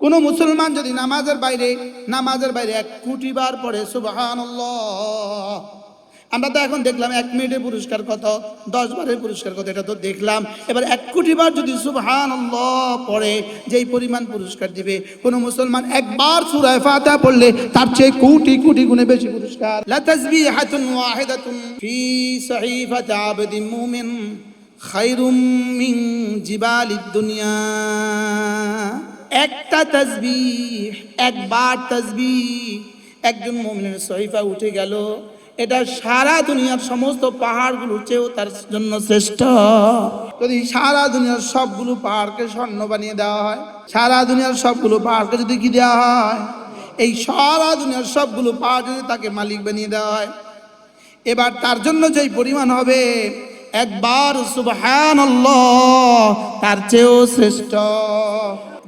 কোন মুসলমান যদি নামাজের বাইরে নামাজের বাইরে এক কোটি বার পড়ে, সুবহানাল্লাহ। আমরা তো এখন দেখলাম এক মিনিটের পুরস্কার কত, দশ বারের পুরস্কার কত, এটা তো দেখলাম। এবার এক কোটি বার যদি সুবহান পড়ে, যেই পরিমাণ পুরস্কার দিবে, কোনো মুসলমান একবার সূরায়ে ফাতিহা পড়লে তার চেয়ে কোটি কোটি গুণে বেশি পুরস্কার। লা তাসবিহাতুন ওয়াহিদাতুন ফি সহিফাতি আবদিন মুমিন খায়রুম মিন জিবালিদ দুনিয়া। একটা তাসবিহ, একবার তাসবিহ। একজন মুমিনের সহিফা উঠে গেল। এটা সারা দুনিয়ার সমস্ত পাহাড়গুলোর চেয়েও তার জন্য শ্রেষ্ঠ। যদি সারা দুনিয়ার সবগুলো পাহাড়কে স্বর্ণ বানিয়ে দেওয়া হয়, সারা দুনিয়ার সবগুলো পাহাড়কে যদি কি দেওয়া হয়, এই সারা দুনিয়ার সবগুলো পাহাড় যদি তাকে মালিক বানিয়ে দেওয়া হয়, এবার তার জন্য যেই পরিমাণ হবে, একবার সুবহান তার চেয়েও শ্রেষ্ঠ।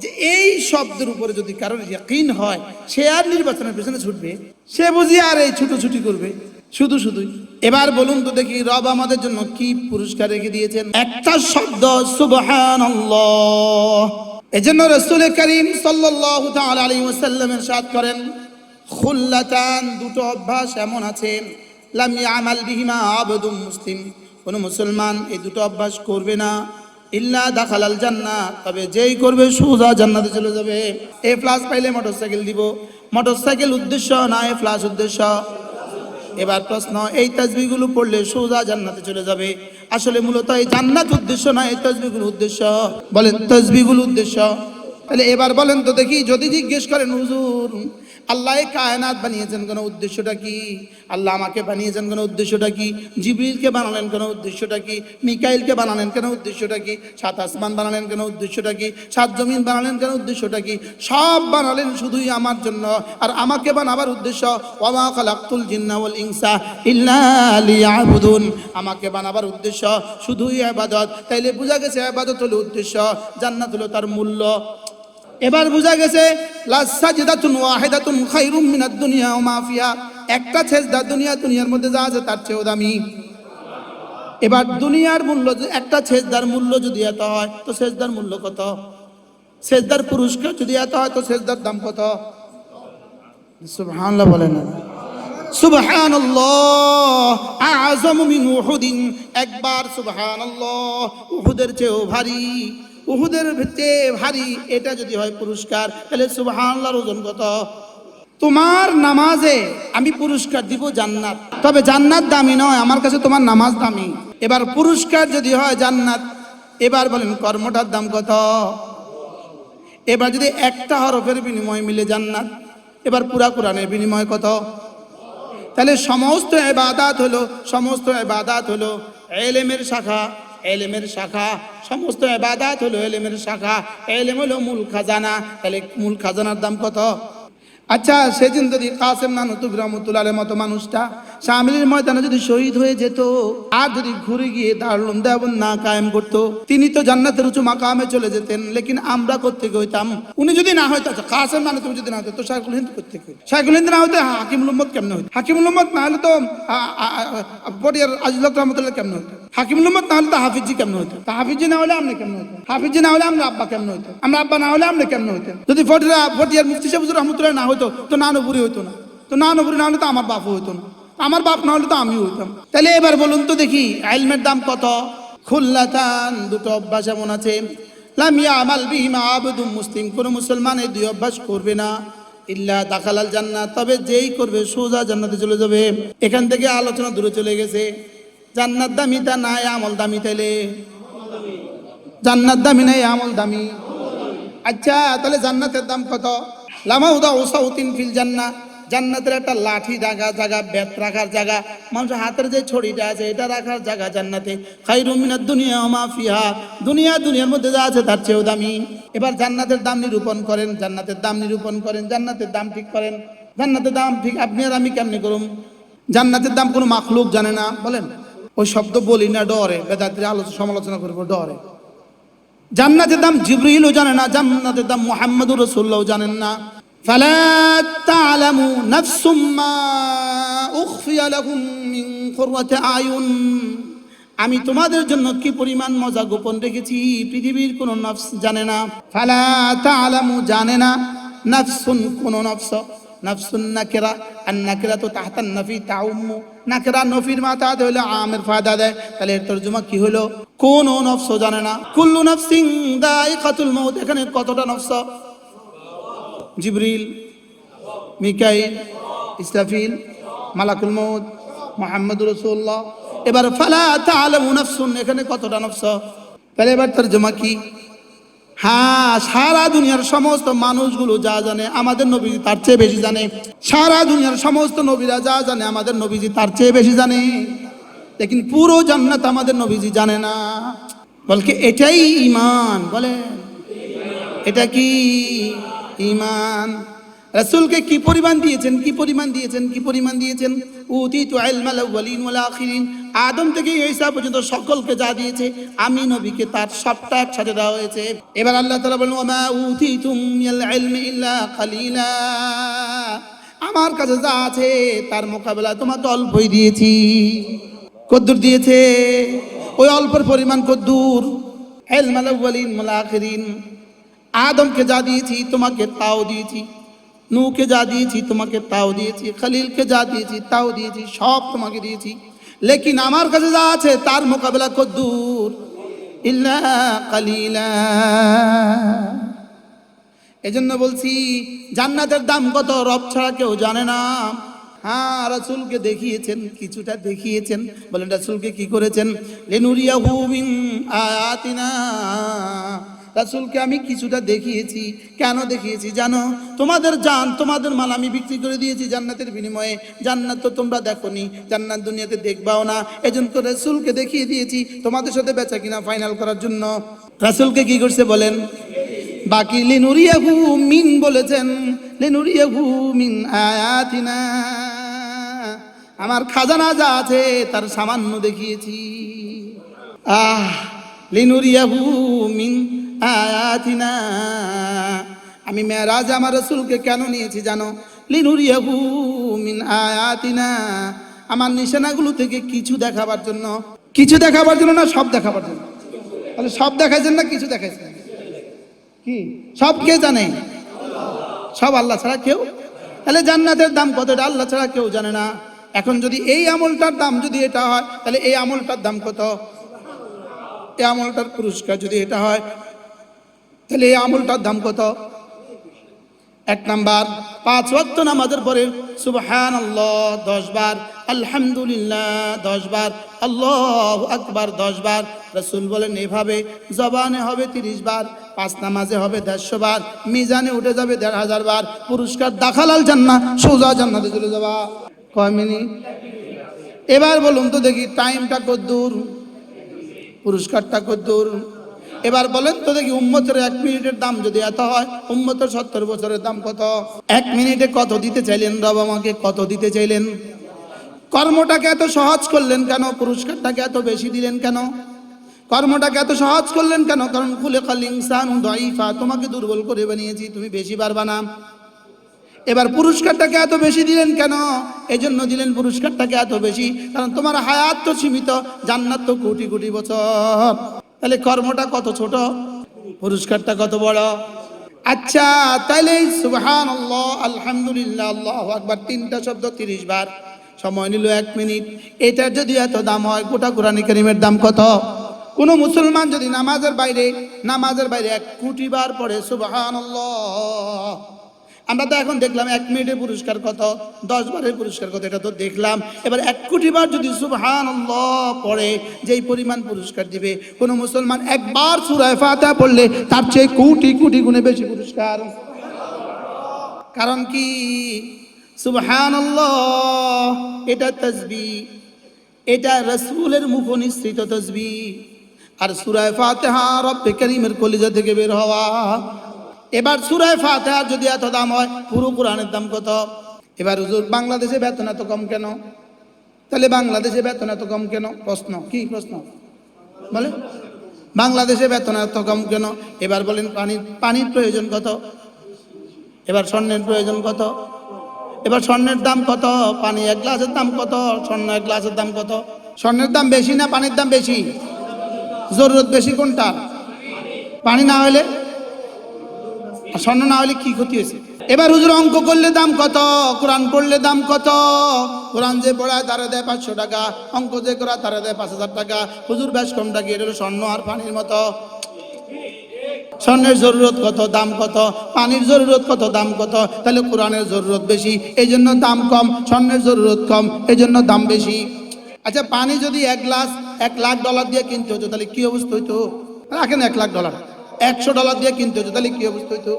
যে এই শব্দের উপরে যদি কারোর ইয়াকিন হয়, সে আর নির্বাচনের পেছনে ছুটবে। সে বুঝি আর এই ছুটোছুটি করবে। শুধু শুধুই। এবার বলুন তো দেখি, রব আমাদের জন্য কি পুরস্কার রেখে দিয়েছেন? একটা শব্দ সুবহান এজন্য রসুল করিম সাল্লাল্লাহু তাআলা আলাইহি ওয়াসাল্লামের সাথ করেন, খুল্লাতান দুটো অভ্যাস এমন আছে, লাম ইয়ামাল বিহিমা আবদুম মুসলিম। কোন মুসলমান এই দুটো অভ্যাস করবে না। ইল্লা দাখালাল জান্না তবে যেই করবে সোজা জান্নাতে চলে যাবে। এ প্লাস পাইলে মোটরসাইকেল দিব। মোটরসাইকেল উদ্দেশ্য না এ প্লাস উদ্দেশ্য? এবার প্রশ্ন, এই তাজবিগুলো পড়লে সোজা জান্নাতে চলে যাবে। আসলে মূলত এই জান্নাত উদ্দেশ্য না এই তাজবিগুলো উদ্দেশ্য? বলেন তাজবিগুলো উদ্দেশ্য। তাহলে এবার বলেন তো দেখি, যদি জিজ্ঞেস করেন হুজুর আল্লাহ কায়নাত বানিয়েছেন কোনো উদ্দেশ্যটা কি? আল্লাহ আমাকে বানিয়েছেন কোনো উদ্দেশ্যটা কি? জিবরিলকে বানালেন কোনো উদ্দেশ্যটা কি? মিকাইলকে বানালেন কেন উদ্দেশ্যটা কি? সাত আসমান বানালেন কেন উদ্দেশ্যটা কি? সাত জমিন বানালেন কেন উদ্দেশ্যটা কি? সব বানালেন শুধুই আমার জন্য। আর আমাকে বানাবার উদ্দেশ্য ওয়ামা খালাক্তুল জিন্না ওয়াল ইনসা আমাকে বানাবার উদ্দেশ্য শুধুই ইবাদত তাইলে বোঝা গেছে ইবাদত হলো উদ্দেশ্য, জান্নাত হলো তার মূল্য। এবার বোঝা গেছে একটা সেজদা দুনিয়া, দুনিয়ার মধ্যে যা আছে তার চেয়েও দামি। এবার দুনিয়ার মূল্য একটা সেজদার মূল্য যদি এত হয়, তো সেজদার মূল্য কত? সেজদার পুরস্কার যদি এত হয়, তো সেজদার দাম কত? সুবহানাল্লাহ বলেন না। সুবহানাল্লাহ আযম মিন উহুদিন। একবার সুবহানাল্লাহ, উহুদের চেয়েও ভারী। উহুদের চেয়ে ভারী, এটা যদি হয় পুরস্কার, তাহলে সুবহানাল্লাহর ওজন কত? তোমার নামাজে আমি পুরস্কার দিব জান্নাত। তবে জান্নাত দামি নয়, আমার কাছে তোমার নামাজ দামি। এবার পুরস্কার যদি হয় জান্নাত, এবার বলেন কর্মটার দাম কত? এবার যদি একটা হরফের বিনিময় মিলে জান্নাত, এবার পুরা কোরআনের বিনিময় কত? তাহলে সমস্ত এবাদাত হলো, সমস্ত এবাদাত হলো, এলেমের শাখা এলেমের শাখা, সমস্ত এবাদাত হলো এলেমের শাখা, এলেম হলো মূল খাজানা। তাহলে মূল খাজানার দাম কত? আচ্ছা সেদিন যদি কাসেম নানুতুব রহমতুল্লাহ মতো মানুষটা শামিলের ময়দানে যদি শহীদ হয়ে যেত, আর যদি ঘুরে গিয়ে দারুল দেবন না কায়েম করতো, তিনি তো জান্নাতের উঁচু মাকামে চলে যেতেন, লেকিন আমরা করতে হইতাম? উনি যদি না হইতো আচ্ছা কাসেম তুমি যদি না হতো তো শাইকুল হিন্দ করতে শাইকুল হিন্দ না হইতো হাকিমুল উম্মত কেমনে হইতো? হাকিমুল উম্মত না হলে তো বডিয়ার আজিজুল রহমতুল্লাহ কেমনে হইতো? হাকিমুল উম্মত না হলে তো হাফিজি কেমনে হইতো? হাফিজি না হলে আমরা কেমনে হইতো? হাফিজি না হলে আমরা আব্বা কেমনে হইতো? আমরা আব্বা না হলে আমরা কেমনে হইতো? যদি ফটিরা, ফটিয়ার মুফতি সাহেব রহমতুল্লাহ না হইতো, তো নানপুরি হইতো না। তো নানপুরি না হলে তো আমার বাপও হইতো না। আমার বাপ না হলে তো আমি হইতাম। তাহলে এবার বলুন তো দেখি, আইলমের দাম কত? খুল্লাতান দুটো অভ্যাস এমন আছে। লামিয়া আমাল বিহিমা আবেদুম মুসলিম, কোনো মুসলমান এই দুই অভ্যাস করবে না। ইল্লা দাখালাল জান্নাত, তবে যেই করবে সোজা জান্নাতে চলে যাবে। এখান থেকে আলোচনা দূরে চলে গেছে। জান্নাত দামি তা নাই আমল দামি তাইলে? জান্নাত দামি নাই আমল দামি? আচ্ছা তাহলে জান্নাতের দাম কত? লামাউদা ওসাউতিন ফিল জান্না জান্নাতের একটা লাঠি রাখা জায়গা, বেত রাখার জায়গা, মানুষের হাতের যে ছড়িটা আছে, এটা রাখার জায়গা জান্নাতে। খাই রুমিনার দুনিয়া মা ফিহা, দুনিয়া দুনিয়ার মধ্যে যা আছে তার চেয়েও দামি। এবার জান্নাতের দাম নিরূপণ করেন, জান্নাতের দাম নিরূপণ করেন, জান্নাতের দাম ঠিক করেন। জান্নাতের দাম ঠিক, আপনি আর আমি কেমনি করুন জান্নাতের দাম কোনো মাখলুক জানে না, বলেন। ওই শব্দ বলি না, ডরে। বেদাতির আলোচনা সমালোচনা করব, ডরে। জান্নাতের দাম জিবরিলও জানে না, জান্নাতের দাম মুহাম্মদুর রাসূলুল্লাহও জানেন না। ফালা তা'লামু নাফসুম মা উখফিয়া লাহুম মিন কুররাতি আয়ুন আমি তোমাদের জন্য কি পরিমাণ মজা গোপন রেখেছি? পৃথিবীর কোন নফস জানে না। ফালা তালামু জানে না। নফসুন কোন নফস। নফসুন নাকেরা। আর নাকেরা তো তাহতান নফি তাউম্মু নাকেরা নফির মাথা হইলে আমের ফায়দা দেয়। তাহলে এর তর্জমা কি হলো কোন নফস জানে না। কুল্লু নফসিং দায়িকাতুল মউত এখানে কতটা নফস? জিবরিল, মিকাইল, ইসরাফিল, মালাকুল মৌদ মোহাম্মদ রসুল্লাহ এবার ফালা তালামু নাফসুন, এখানে কতটা নফস? তাহলে এবার তার জমা কি? হ্যাঁ সারা দুনিয়ার সমস্ত মানুষগুলো যা জানে আমাদের নবীজি তার চেয়ে বেশি জানে। সারা দুনিয়ার সমস্ত নবীরা যা জানে আমাদের নবীজি তার চেয়ে বেশি জানে। লেকিন পুরো জান্নাত আমাদের নবীজি জানে না। বলকে, এটাই ইমান বলে এটা কি? ইমান। রাসূলকে কি পরিমাণ দিয়েছেন? কি পরিমাণ দিয়েছেন? কি পরিমাণ দিয়েছেন? উতিতু ইলমাল আউয়ালিন ওয়াল আখিরিন। আদম থেকে ঈসা পর্যন্ত সকলকে যা দিয়েছে, আমি নবীকে তার সবটা একসাথে দেওয়া হয়েছে। এবার আল্লাহ তাআলা বলেন ওমা উতিতুম মিনাল ইলমি ইল্লা কালিলা আমার কাছে যা আছে, তার মোকাবেলা তোমাকে অল্পই দিয়েছি। কদ্দুর দিয়েছে। ওই অল্পের পরিমাণ কদ্দুর। ইলমাল আউয়ালিন ওয়াল আখিরিন। আদমকে যা দিয়েছি, তোমাকে তাও দিয়েছি। নূকে যা দিয়েছি, তোমাকে তাও দিয়েছি। খালিলকে যা দিয়েছি, তাও দিয়েছি, সব তোমাকে দিয়েছি। লেকিন আমার কাছে যা আছে, তার মোকাবেলা কদ্দূর। ইল্লা কালিলা। এজন্য বলছি, জান্নাতের দাম কত, রব ছাড়া কেউ জানে না। হ্যাঁ রাসূলকে দেখিয়েছেন, কিছুটা দেখিয়েছেন। বলেন, রাসূলকে কি করেছেন? লেনুরিয়াহু মিন আয়াতিনা। রাসূলকে আমি কিছুটা দেখিয়েছি। কেন দেখিয়েছি জানো? তোমাদের জান, তোমাদের মাল আমি বিক্রি করে দিয়েছি জান্নাতের বিনিময়ে। জান্নাত তো তোমরা দেখো দেখোনি, জান্নাত দুনিয়াতে দেখবাও না। এজন্য তো রাসূলকে দেখিয়ে দিয়েছি তোমাদের সাথে বেচা কিনা ফাইনাল করার জন্য। রাসূলকে কি করছে বলেন? বাকি লিনুরিয়াহু মিন বলেছেন, লিনুরিয়াহু মিন আয়াতিনা। আমার খাজানা যা আছে তার সামান্য দেখিয়েছি। আহ, লিনুরিয়াহু মিন আয়াতিনা। আমি মেরাজ আমার রসুলকে কেন নিয়েছি জানো? লিনুরিয়াহু মিন আয়াতিনা। আমার নিশানাগুলো থেকে কিছু দেখাবার জন্য। কিছু দেখাবার জন্য না, সব দেখাবার জন্য? তাহলে সব দেখাইছেন না, কিছু দেখাইছেন? কি? সব কে জানে? সব আল্লাহ ছাড়া কেউ? তাহলে জান্নাতের দাম কত এটা আল্লাহ ছাড়া কেউ জানে না। এখন যদি এই আমলটার দাম যদি এটা হয়, তাহলে এই আমলটার দাম কত? এই আমলটার পুরস্কার যদি এটা হয় তাহলে এই আমলটার দাম কত? এক নাম্বার, পাঁচ ওয়াক্ত নামাজের পরে সুবহান আল্লাহ দশ বার, আলহামদুলিল্লাহ দশ বার, আল্লাহ আকবার দশ বার। রসুল বলেন, এভাবে জবানে হবে তিরিশ বার, পাঁচ নামাজে হবে দেড়শো বার, মিজানে উঠে যাবে দেড় হাজার বার, পুরস্কার দাখালাল জান্না সোজা জান্নাতে চলে যাবা কয় মিনিট? এবার বলুন তো দেখি টাইমটা কদ্দূর পুরস্কারটা কদ্দূর এবার বলেন তো দেখি উম্মতের এক মিনিটের দাম যদি এত হয়, উম্মতের সত্তর বছরের দাম কত? এক মিনিটে কত দিতে চাইলেন রব আমাকে? কত দিতে চাইলেন? কর্মটাকে এত সহজ করলেন কেন? পুরস্কারটাকে এত বেশি দিলেন কেন? কর্মটাকে এত সহজ করলেন কেন? কারণ খুলে কাল ইনসান দইফা তোমাকে দুর্বল করে বানিয়েছি, তুমি বেশি পারবা না। এবার পুরস্কারটাকে এত বেশি দিলেন কেন? এই জন্য দিলেন পুরস্কারটাকে এত বেশি, কারণ তোমার হায়াত তো সীমিত, জান্নাত তো কোটি কোটি বছর। তাহলে কর্মটা কত ছোট? পুরস্কারটা কত বড়? আচ্ছা তাহলে সুবহান আলহামদুলিল্লাহ, আল্লাহ আকবার, তিনটা শব্দ তিরিশ বার। সময় নিল এক মিনিট। এটার যদি এত দাম হয়, গোটা কোরআন করিমের দাম কত? কোন মুসলমান যদি নামাজের বাইরে নামাজের বাইরে এক কোটি বার পড়ে সুবহান আমরা তো এখন দেখলাম এক মিনিটের পুরস্কার কত, দশ বারের পুরস্কার কত, এটা তো দেখলাম। এবার এক কোটি বার যদি সুবহান পড়ে, যেই পরিমাণ পুরস্কার দিবে, কোন মুসলমান একবার সুরায় ফাতা পড়লে তার চেয়ে কোটি কোটি গুণে বেশি পুরস্কার। কারণ কি? সুবহান এটা তসবি, এটা রসুলের মুখ নিঃসৃত তসবি। আর সুরায় ফাতেহা রব্বে করিমের কলিজা থেকে বের হওয়া এবার সুরায় ফাতেহা যদি এত দাম হয়, পুরো কোরআনের দাম কত? এবার হুজুর, বাংলাদেশে বেতন এত কম কেন? তাহলে বাংলাদেশে বেতন এত কম কেন? প্রশ্ন। কি প্রশ্ন? বলে, বাংলাদেশে বেতন এত কম কেন? এবার বলেন পানির পানির প্রয়োজন কত? এবার স্বর্ণের প্রয়োজন কত? এবার স্বর্ণের দাম কত? পানি এক গ্লাসের দাম কত? স্বর্ণ এক গ্লাসের দাম কত? স্বর্ণের দাম বেশি না পানির দাম বেশি? জরুরত বেশি কোনটা? পানি না হলে স্বর্ণ না হলে কি ক্ষতি হয়েছে? এবার হুজুর অঙ্ক করলে দাম কত? কোরআন পড়লে দাম কত? কোরআন যে পড়ায় তারা দেয় পাঁচশো টাকা, অঙ্ক যে করা তারা দেয় পাঁচ হাজার টাকা। হুজুর বেশ কম টাকা এটা হলো স্বর্ণ আর পানির মতো। স্বর্ণের জরুরত কত? দাম কত? পানির জরুরত কত? দাম কত? তাহলে কোরআনের জরুরত বেশি এই জন্য দাম কম। স্বর্ণের জরুরত কম এই জন্য দাম বেশি। আচ্ছা পানি যদি এক গ্লাস, এক লাখ ডলার দিয়ে কিনতে হতো, তাহলে কি অবস্থা হইতো? রাখেন এক লাখ ডলার। একশো ডলার দিয়ে কিনতে হতো তাহলে কি অবস্থা হইতো?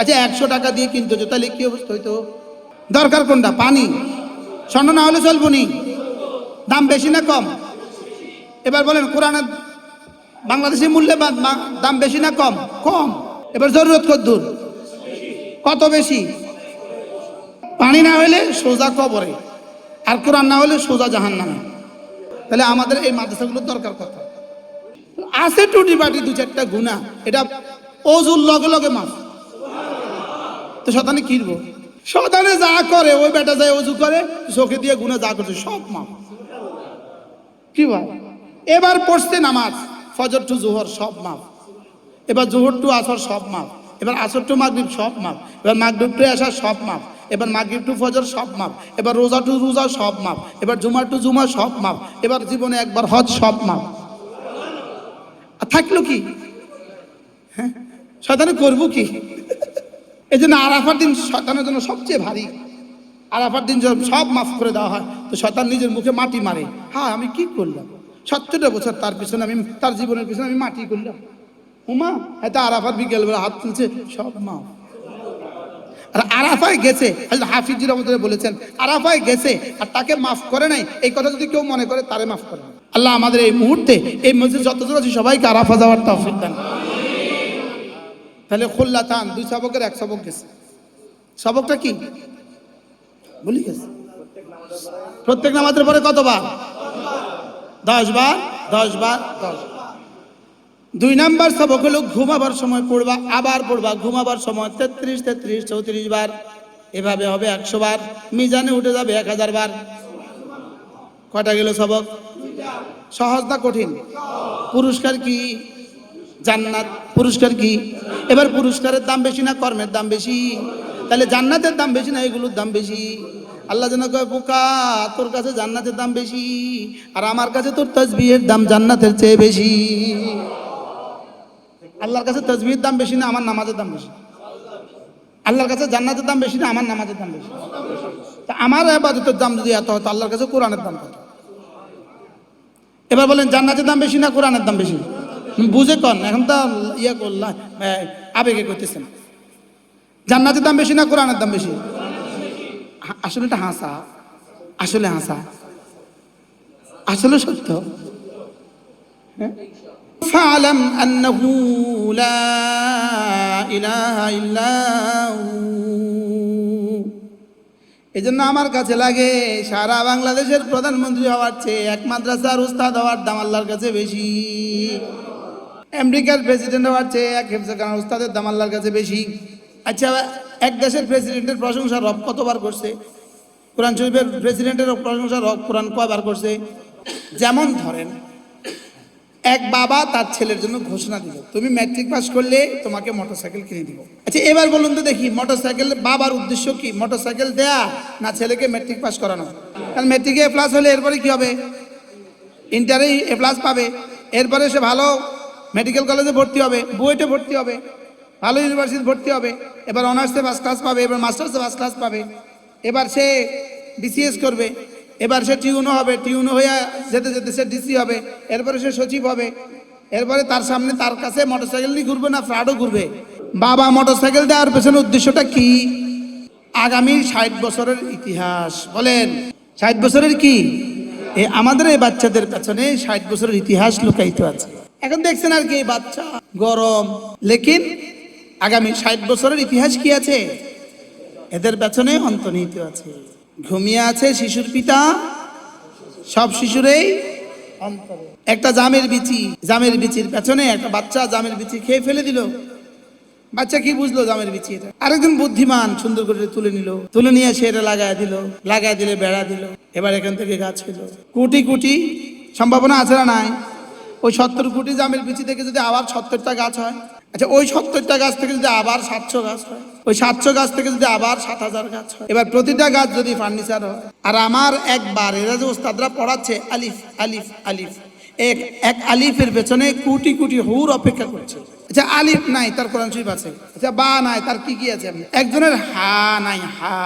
আচ্ছা একশো টাকা দিয়ে কিনতে হতো তাহলে কি অবস্থা হইতো? দরকার কোনটা? পানি। স্বর্ণ না হলে চলবো নি। দাম বেশি না কম? এবার বলেন, কোরআনের বাংলাদেশি মূল্যে দাম বেশি না কম? কম। এবার জরুরত কত দূর কত বেশি? পানি না হলে সোজা কবরে, আর কোরআন না হলে সোজা জাহান নামে তাহলে আমাদের এই মাদ্রাসাগুলোর দরকার কথা। আছে টুটি বাটি দু চারটা গুণা। এটা অজুর লগে লগে মাফ। তো শতানে কিনবো শতানে যা করে, ওই বেটা যায় অজু করে, চোখে দিয়ে গুণা যা করছে, সব মাফ। কি ভাই এবার পড়ছে নামাজ, ফজর টু জোহর, সব মাপ এবার জোহর টু আসর, সব মাপ এবার আসর টু মাগরিব, সব মাপ এবার মাগরিব টু আসা সব মাপ এবার মাগরিব টু ফজর, সব মাপ এবার রোজা টু রোজা, সব মাপ এবার জুমা টু জুমা, সব মাপ এবার জীবনে একবার হজ, সব মাপ থাকল কি? হ্যাঁ? শয়তানে করব কি? এই জন্য আরাফার দিন শয়তানের জন্য সবচেয়ে ভারী। আরাফার দিন যখন সব মাফ করে দেওয়া হয়, তো শয়তান নিজের মুখে মাটি মারে। হ্যাঁ আমি কি করলাম? সত্তরটা বছর তার পিছনে আমি, তার জীবনের পিছনে আমি মাটি করলাম। উমা, এত আরাফার বিকেল বেলা হাত তুলছে, সব মাফ। আর আরাফায় গেছে, হযরত হাফিজ রহমতুল্লাহ বলেছেন, আরাফায় গেছে আর তাকে মাফ করে নাই। এই কথা যদি কেউ মনে করে, তারে মাফ করে। আল্লাহ আমাদের এই মুহূর্তে, এই মসজিদ যতজন আছে সবাইকে আরাফা যাওয়ার তৌফিক দেন। তাহলে খুল্লা থান, দুই সবকের এক সবক গেছে। সবকটা কি? ভুলি গেছে। প্রত্যেক নামাজের পরে কতবার? দশ বার দশ বার দশ। দুই নাম্বার সবক হলো ঘুমাবার সময় পড়বা, আবার পড়বা। ঘুমাবার সময় তেত্রিশ তেত্রিশ, চৌত্রিশ বার। এভাবে হবে একশো বার। মিজানে উঠে যাবে এক হাজার বার। কটা গেল সবক সহজ না কঠিন। পুরস্কার কি? জান্নাত। পুরস্কার কি? এবার পুরস্কারের দাম বেশি না কর্মের দাম বেশি? তাহলে জান্নাতের দাম বেশি না এগুলোর দাম বেশি? আল্লাহ যেন কয়, বোকা, তোর কাছে জান্নাতের দাম বেশি, আর আমার কাছে তোর তসবিহের দাম জান্নাতের চেয়ে বেশি। আল্লাহর কাছে তসবিহের দাম বেশি না, আমার নামাজের দাম বেশি। আল্লাহর কাছে জান্নাতের দাম বেশি না, আমার নামাজের দাম বেশি। তা আমার আবাদতের দাম যদি এত হয়, তো আল্লাহর কাছে কোরআনের দাম কত? এবার বলেন জান্নাতের দাম বেশি না কোরআনের দাম বেশি বুঝে কন এখন তো ইয়ে করলাম আবেগে করতেছেন জান্নাতের দাম বেশি না কোরআনের দাম বেশি হা- আসলে এটা হাসা আসলে হাসা আসলে সত্য হ্যাঁ? فاعلم أنه لا إله إلا هو এই জন্য আমার কাছে লাগে, সারা বাংলাদেশের প্রধানমন্ত্রী হওয়ার চেয়ে এক মাদ্রাসার উস্তাদ হওয়ার দাম আল্লাহর কাছে বেশি। আমেরিকার প্রেসিডেন্ট হওয়ার চেয়ে এক হেফজাখানার উস্তাদের দাম আল্লাহর কাছে বেশি। আচ্ছা এক দেশের প্রেসিডেন্টের প্রশংসা রব কতবার করছে? কোরআন শরীফের প্রেসিডেন্টের প্রশংসা রব কোরআন কয়বার করছে? যেমন ধরেন এক বাবা তার ছেলের জন্য ঘোষণা দিল, তুমি ম্যাট্রিক পাস করলে তোমাকে মোটরসাইকেল কিনে দিব। আচ্ছা এবার বলুন তো দেখি মোটরসাইকেল বাবার উদ্দেশ্য কি? মোটরসাইকেল দেয়া না ছেলেকে ম্যাট্রিক পাস করানো? কারণ ম্যাট্রিকে এ প্লাস হলে এরপরে কি হবে? ইন্টারে এ প্লাস পাবে। এরপরে সে ভালো মেডিকেল কলেজে ভর্তি হবে, বুয়েটে ভর্তি হবে, ভালো ইউনিভার্সিটি ভর্তি হবে, এবার অনার্সে ফার্স্ট ক্লাস পাবে, এবার মাস্টার্সে ফার্স্ট ক্লাস পাবে। এবার সে বিসিএস করবে। এবার সে টিউনও হবে, টিউনো হয়ে যেতে যেতে সে ডিসি হবে, এরপরে সে সচিব হবে, এরপরে তার সামনে তার কাছে মোটরসাইকেল নিয়ে ঘুরবে না ফ্রাডও ঘুরবে। বাবা মোটরসাইকেল দেওয়ার পেছনে উদ্দেশ্যটা কি? আগামী ষাট বছরের ইতিহাস, বলেন। ষাট বছরের কি? এ আমাদের এই বাচ্চাদের পেছনে ষাট বছরের ইতিহাস লুকায়িত আছে। এখন দেখছেন আর কি, এই বাচ্চা গরম। লেকিন আগামী ষাট বছরের ইতিহাস কি আছে? এদের পেছনে অন্তর্নিহিত আছে। ঘুমিয়ে আছে শিশুর পিতা, সব শিশুরেই একটা জামের বিচি, জামের বিচির পেছনে একটা বাচ্চা জামের বিচি খেয়ে ফেলে দিল। বাচ্চা কি বুঝলো জামের বিচি এটা? আরেকজন বুদ্ধিমান সুন্দর করে তুলে নিল। তুলে নিয়ে সে এটা লাগায় দিল, লাগায় দিলে বেড়া দিল। এবার এখান থেকে গাছ হলো কোটি কোটি, সম্ভাবনা আছে না নাই? ওই সত্তর কোটি জামের বিচি থেকে যদি আবার সত্তরটা গাছ হয়? আচ্ছা ওই সত্তরটা গাছ থেকে যদি আবার সাতশো গাছ হয়? ওই সাতশো গাছ থেকে যদি আবার সাত হাজার গাছ হয়। এবার প্রতিটা গাছ যদি ফার্নিচার হয়, আর আমার একবার এরা যে ওস্তাদরা পড়াচ্ছে, আলিফ আলিফ আলিফ, এক এক আলিফের পেছনে কোটি কোটি হুর অপেক্ষা করছে। আচ্ছা আলিফ নাই, তার কোরআন শরীফ আছে। আচ্ছা বা নাই, তার কি কি আছে? একজনের হা নাই, হা,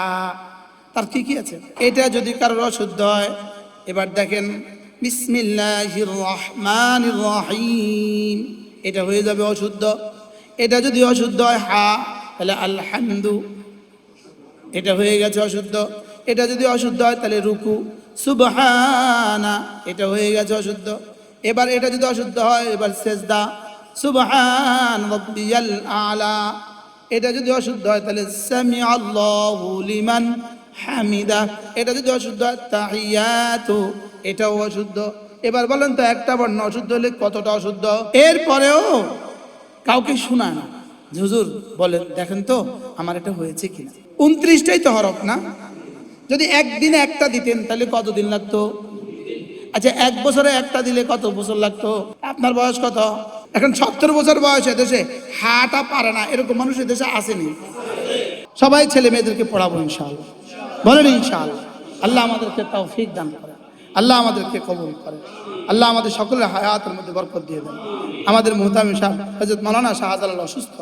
তার কি কি আছে? এটা যদি কারোর অশুদ্ধ হয়, এবার দেখেন, বিসমিল্লাহির রহমানির রহিম। এটা হয়ে যাবে অশুদ্ধ। এটা যদি অশুদ্ধ হয়, হা তাহলে আলহামদু। এটা হয়ে গেছে অশুদ্ধ। এটা যদি অশুদ্ধ হয় তাহলে রুকু। সুবহানা, এটা হয়ে গেছে অশুদ্ধ। এবার এটা যদি অশুদ্ধ হয়, এবার সেজদা। সুবহান রব্বিয়াল আলা। এটা যদি অশুদ্ধ হয় তাহলে সামি আল্লাহু লিমান হামিদা। এটা যদি অশুদ্ধ হয় তাহিয়াতু, এটাও অশুদ্ধ। এবার বলেন তো একটা বর্ণ অশুদ্ধ হলে কতটা অশুদ্ধ? এরপরেও কাউকে শোনায় না। হুজুর, বলেন, দেখেন তো আমার এটা হয়েছে কিনা। উনত্রিশটাই তো হরফ না? যদি একদিনে একটা দিতেন, তাহলে কতদিন লাগতো? আচ্ছা এক বছরে একটা দিলে কত বছর লাগতো? আপনার বয়স কত? এখন সত্তর বছর বয়স দেশে হাটা পারে না, এরকম মানুষ দেশে আসেনি। সবাই ছেলে মেয়েদেরকে পড়াবো ইনশাআল্লাহ। বলেন ইনশাআল্লাহ। আল্লাহ আমাদেরকে তৌফিক দান করে আল্লাহ আমাদেরকে কবুল করে আল্লাহ আমাদের সকলের হায়াতের মধ্যে বরকত দিয়ে দেন। আমাদের মোহতামি সাহেব হজরত মৌলানা শাহজালাল অসুস্থ।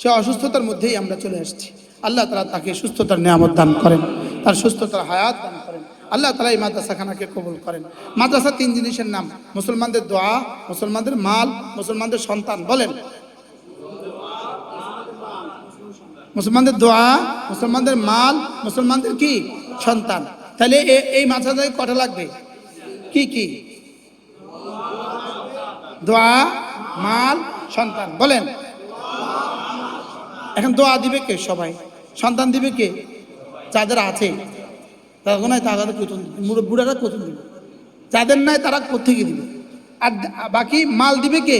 সে অসুস্থতার মধ্যেই আমরা চলে এসেছি আল্লাহ তালা তাকে সুস্থতার নিয়ামত দান করেন, তার সুস্থতার হায়াত দান করেন। আল্লাহ তালা এই মাদ্রাসাখানাকে কবুল করেন। মাদ্রাসা তিন জিনিসের নাম, মুসলমানদের দোয়া, মুসলমানদের মাল, মুসলমানদের সন্তান, বলেন। মুসলমানদের দোয়া, মুসলমানদের মাল, মুসলমানদের কি? সন্তান। তাহলে এই মাদ্রাসায় কটা লাগবে? কি কি? দোয়া, মাল, সন্তান, বলেন। এখন দোয়া দিবে কে সবাই? সন্তান দিবে কে? যাদের আছে। তারা নাই, তারা কোথন বুড়ারা কোথন দিবে। যাদের নাই, তারা কোথেকে দিবে? আর বাকি মাল দিবে কে?